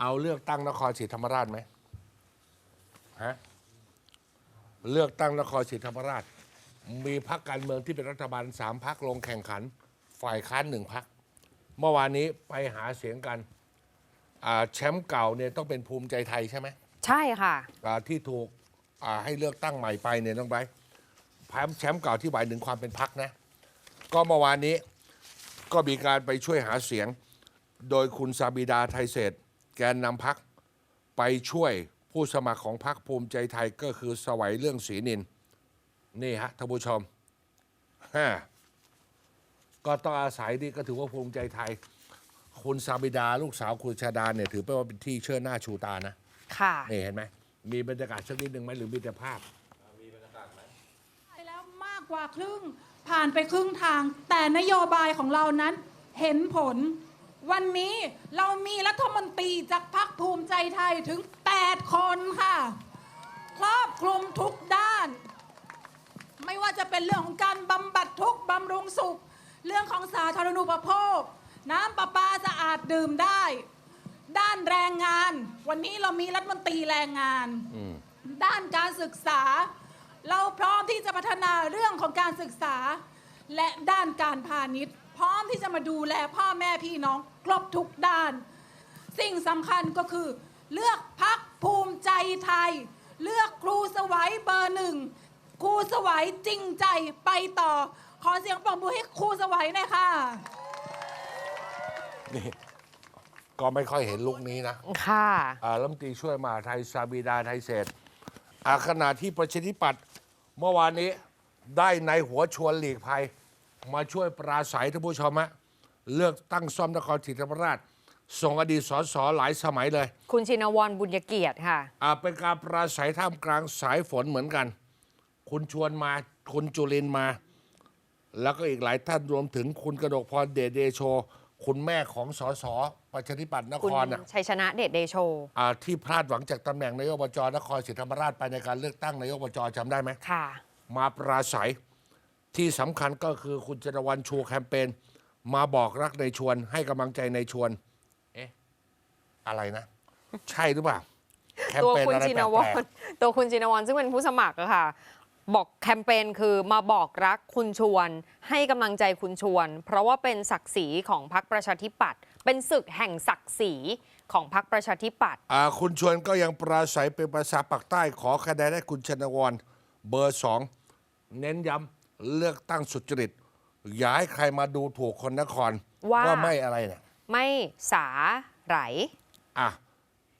เอาเลือกตั้งนครศรีธรรมราชไหมฮะเลือกตั้งนครศรีธรรมราช มีพักการเมืองที่เป็นรัฐบาลสามพักลงแข่งขัน ฝ่ายค้านหนึ่งพักเมื่อวานนี้ไปหาเสียงกันอ่าแชมป์เก่าเนี่ยต้องเป็นภูมิใจไทยใช่ไหมใช่ค่ะอ่าที่ถูกอ่าให้เลือกตั้งใหม่ไปเนี่ยต้องไปแชมป์เก่าที่หมายถึงความเป็นพักนะ ก็เมื่อวานนี้ก็มีการไปช่วยหาเสียง โดยคุณซาบิดาไทยเศรษฐ์ แกนนำพักไปช่วยผู้สมัครของพักภูมิใจไทยก็คือสวัยเรื่องศรีนิน นี่ฮะท่านผู้ชมฮะก็ต้องอาศัยนี่ก็ถือว่าภูมิใจไทย คุณซาบิดาลูกสาวคุณชาดาเนี่ยถือเป็นว่าเป็นที่เชิดหน้าชูตานะ ค่ะ นี่เห็นไหม มีบรรยากาศสักนิดหนึ่งไหมหรือมีแต่ภาพ ไปแล้วมากกว่าครึ่งผ่านไปครึ่งทาง แต่นโยบายของเรานั้นเห็นผล วันนี้เรามีรัฐมนตรีจากพรรคภูมิใจไทยถึง 8 คนค่ะ ครอบคลุมทุกด้าน ไม่ว่าจะเป็นเรื่องของการบำบัดทุกข์บำรุงสุข เรื่องของสาธารณูปโภค น้ำประปาสะอาดดื่มได้ ด้านแรงงาน วันนี้เรามีรัฐมนตรีแรงงาน ด้านการศึกษา เราพร้อมที่จะพัฒนาเรื่องของการศึกษา และด้านการพาณิชย์ พร้อมที่จะมาดูแลพ่อแม่พี่น้องครบทุกด้าน สิ่งสำคัญก็คือ เลือกพักภูมิใจไทย เลือกครูสวัยเบอร์หนึ่งครูสวัยจริงใจไปต่อ ขอเสียงปรบมือให้ครูสวัยหน่อยค่ะนี่ก็ไม่ค่อยเห็นลุกนี้นะค่ะอ่ารัฐมนตรีช่วยมหาดไทยซาบิดาไทยเศรษฐ์อ่าขณะที่ประชาธิปัตย์เมื่อวานนี้ได้ในายหัวชวนหลีกภัย มาช่วยปราศัยท่านผู้ชมฮะเลือกตั้งซ่อมนครศรีธรรมราช ส่งอดีตสสหลายสมัยเลยคุณชินวรบุญยเกียรติค่ะ อ่าเป็นการปราศัยท่ามกลางสายฝนเหมือนกัน คุณชวนมาคุณจุลินมา แล้วก็อีกหลายท่านรวมถึงคุณกระดกพรเดชเดโช คุณแม่ของสสประชาธิปัตย์นคุณครน่ะ ชัยชนะเดชเดโช อ่าที่พลาดหวังจากตำแหน่งนายกอบจนครศรีธรรมราชไปในการเลือกตั้งนายกอบจจำได้ไหม ค่ะ มาปราศัย ที่สำคัญก็คือคุณจรวันชูแคมเปญมาบอกรักในชวนให้กำลังใจในชวน เอ๊ะ อะไรนะ ใช่หรือเปล่าแคมตัวเปญคุณอะไรชิแปนลวกรตัวคุณชินวรซึ่งเป็นผู้สมัครอะค่ะ บอกแคมเปญคือมาบอกรักคุณชวน ให้กำลังใจคุณชวน เพราะว่าเป็นศักดิ์ศรีของพรรคประชาธิปัตย์เป็นศึกแห่งศักดิ์ศรีของพรรคประชาธิปัตย์ๆอ่าคุณชวนก็ยังปราศัยเป็นภาษาปากใต้ขอคะแนนให้คุณชนวรเบอร์สองเน้นย้ำ เลือกตั้งสุจริตอย่าให้ใครมาดูถูกคนนครว่า ไม่อะไรเนี่ยไม่สาไหลอะ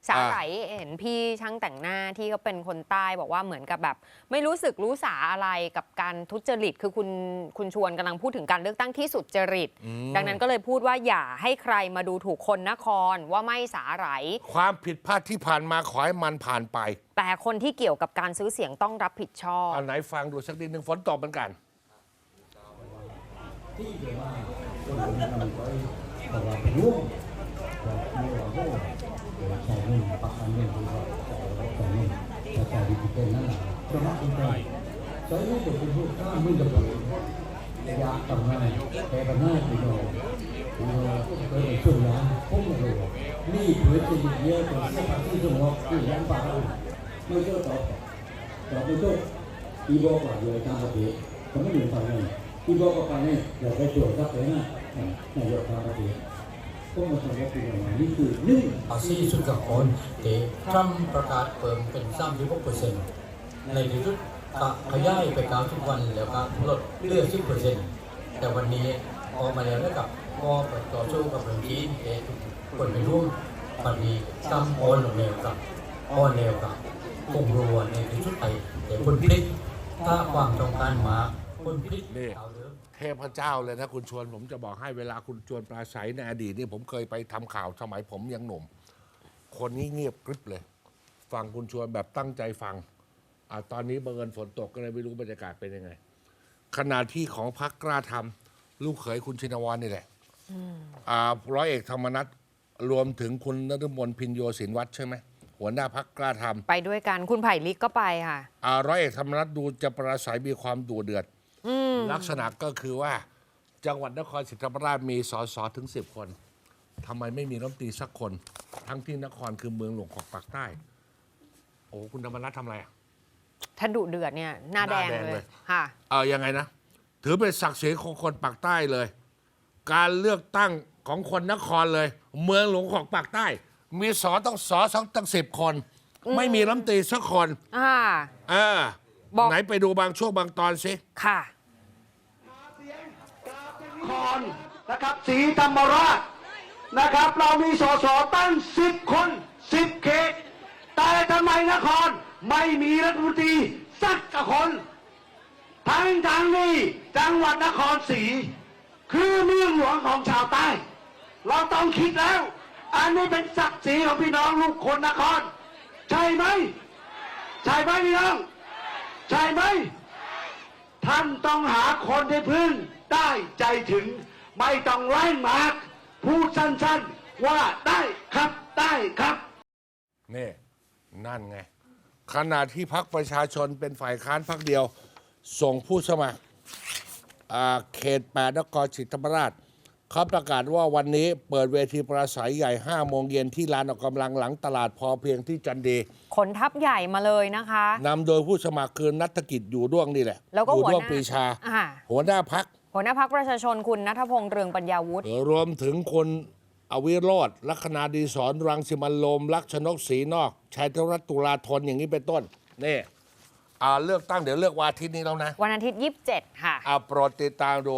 สาไหลเห็นพี่ช่างแต่งหน้าที่เขาเป็นคนใต้บอกว่าเหมือนกับแบบ ไม่รู้สึกรู้สาอะไรกับการทุจริต คือคุณคุณชวนกำลังพูดถึงการเลือกตั้งที่สุจริตดังนั้นก็เลยพูดว่าอย่าให้ใครมาดูถูกคนนครว่าไม่สาไหล ความผิดพลาดที่ผ่านมาขอให้มันผ่านไปแต่คนที่เกี่ยวกับการซื้อเสียงต้องรับผิดชอบเอาไหนฟังดูสักนิดหนึ่งฝนตกเหมือนกัน ที่เดียวว่าคนคนนั้นมันก็บอกว่าเป็นร่วมว่าไม่ว่าโอ้เดี๋ยวชายนุ่มปักอันนุ่มหรือว่าชายนุ่มแต่ชายดิจิตอลนั่นแหละเพราะว่าเป็นไปใช้ไม่เป็นผู้ข้ามมือกับผมอยากทำงานแต่ปัญหาคือเราเราเคยช่วยยาพุ่งมาเลยนี่เพื่อจะเยอะกว่าเสื้อผ้าที่สมองที่ยังฟ้าไม่เจอต่อต่อไม่เจออีบอกว่าอยู่ในทางประเทศเขาไม่อยู่ฝั่งนั้ นที่บอกว่าเนี่ยเราไปตรวจรับเลยนะนายกทางประเทศพวกมันทำว่าป็นอย่านี้คือหนึ่งภาษีสุดกับคนเตะทรัมประกาศเพิ่มเป็น36เปอร์เซ็นต์ในที่สุดก็ขยายไป90วันแล้วก็ลดเลือ10เปอร์เซ็นต์แต่วันนี้ออกมาแล้วนะครับก็เปิดต่อสู้กับเรื่องจีนเองคนไปร่วมวันนี้ทรัมอ่อนลงแล้วครับอ่อนแล้วครับคงรัวในที่สุดไปแต่คนพลิกถ้าความต้องการมา คนพลิกนี่เอาเรื่องเทพเจ้าเลยนะคุณชวนผมจะบอกให้เวลาคุณชวนปราศัยในอดีตนี่ผมเคยไปทำข่าวสมัยผมยังหนุ่ม คนนี้เงียบกริบเลย ฟังคุณชวนแบบตั้งใจฟังอะตอนนี้บังเอิญฝนตกก็เลยไม่รู้บรรยากาศเป็นยังไง ขณะที่ของพักกล้าทำลูกเขยคุณชินวรนี่แหละอ่าร้อยเอกธรรมนัฐรวมถึงคุณนฤมลพินโยสินวัตรใช่ไหมหัวหน้าพักกล้าทำ ไปด้วยกันคุณไผ่ลิกก็ไปค่ะ อ่าร้อยเอกธรรมนัฐดูจะปราศัยมีความดุเดือดอืม ลักษณะก็คือว่าจังหวัดนครศรีธรรมราชมีสสถึงสิบคนทำไมไม่มีรัฐมนตรีสักคน ทั้งที่นครคือเมืองหลวงของปากใต้ โอ้คุณธรรมนัฐทำอะไรอะ ถ้าดุเดือดเนี่ยหน้าแดงหน้าแดงเลเลย ยค่ะ เออยังไงนะ ถือเป็นศักดิ์ศรีของคนปากใต้เลย การเลือกตั้งของคนนครเลย เมืองหลวงของปากใต้ มีสอต้องสอสองตั้งสิบคน ไม่มีรัฐมนตรีสักคนอ่า เออบอก ไหนไปดูบางช่วงบางตอนสิ ค่ะน ครนะครับศรีธรรมราชนะครับ เรามีสสตั้งสิบคนสิบเขต แต่ทำไมนครไม่มีรัฐมนตรีสักกคน ทั้งทางนี้จังหวัดนครศรีคือเมืองหลวงของชาวใต้ เราต้องคิดแล้ว อันนี้เป็นศักดิ์ศรีของพี่น้องลูกคนนคร ใช่ไหม ใช่ไหมพี่น้อง ใช่ไหม ท่านต้องหาคนที่พึ่งได้ใจถึง ไม่ต้องไล่หมากพูดสั้นๆว่าได้ครับได้ครับ นี่ นั่นไง ขณะที่พักประชาชนเป็นฝ่ายค้านพักเดียว ส่งผู้สมัครอ่าเขตแปดนครศรีธรรมราช เขาประกาศว่าวันนี้เปิดเวทีปราศัยใหญ่ 5 โมงเย็นที่ลานออกกำลังหลังตลาดพอเพียงที่จันดีขนทัพใหญ่มาเลยนะคะนำโดยผู้สมัครคือนัฐกิจอยู่ด้วงนี่แหละแล้วก็อยู่หัวด้วงหน้าปรีชาอ่าหัวหน้าพัก หัวหน้าพักประชาชนคุณนัทพงษ์เรืองปัญญาวุฒิรวมถึงคนอวิโรธลัคนาดีสอนรังสิมันโลม ลักษณกศรีนอกชัยธรัตน์ตุลาธนอย่างนี้เป็นต้นนี่อ่าเลือกตั้งเดี๋ยวเลือกวันอาทิตย์นี้แล้วนะ วันอาทิตย์ 27 ค่ะอ่าโปรดติดตามดู